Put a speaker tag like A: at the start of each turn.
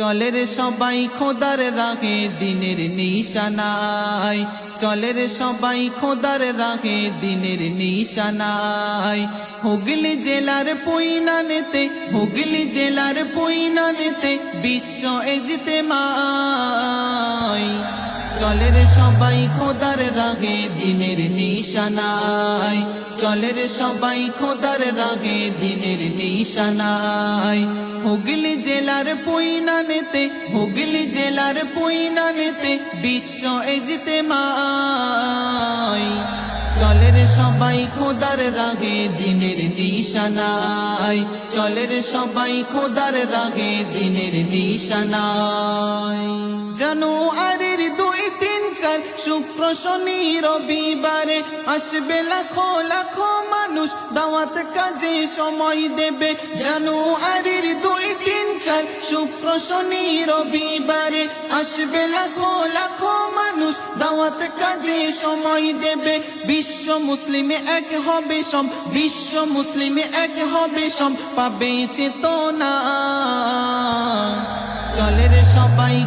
A: চলের সবাই খোদার রাগে দিনের নিশানায়। চলের সবাই খোদার রাগে দিনের নিশানায়। হুগলি জেলার পৈনানেতে হুগলি জেলার পৈনানেতে বিশ্ব এজতে মাই চলের সবাই খোদার রাগে দিনের নিশানায়। চলের সবাই খোদার রাগে দিনের নিশানায় হুগলি জেলার পৈনানেতে হুগলি জেলার পৈনানেতে বিশ্ব এজতে মাই। চলের সবাই খোদার রাগে দিনের নিশানায়। চলের সবাই খোদার রাগে দিনের নিশানায়। তিন চার শুক্র শনি রবিবারে আসবে লাখো লাখো মানুষ, দাওয়াত কাজে সময় দেবে। জানুয়ারির দুই, তিন, চার, শুক্র শনি রবিবারে আসবে লাখো লাখো মানুষ, দাওয়াত কাজে সময় দেবে। বিশ্ব মুসলিমে এক হবে সম, বিশ্ব মুসলিমে এক হবে সম, পাবে চেতনা। চলে রে সবাই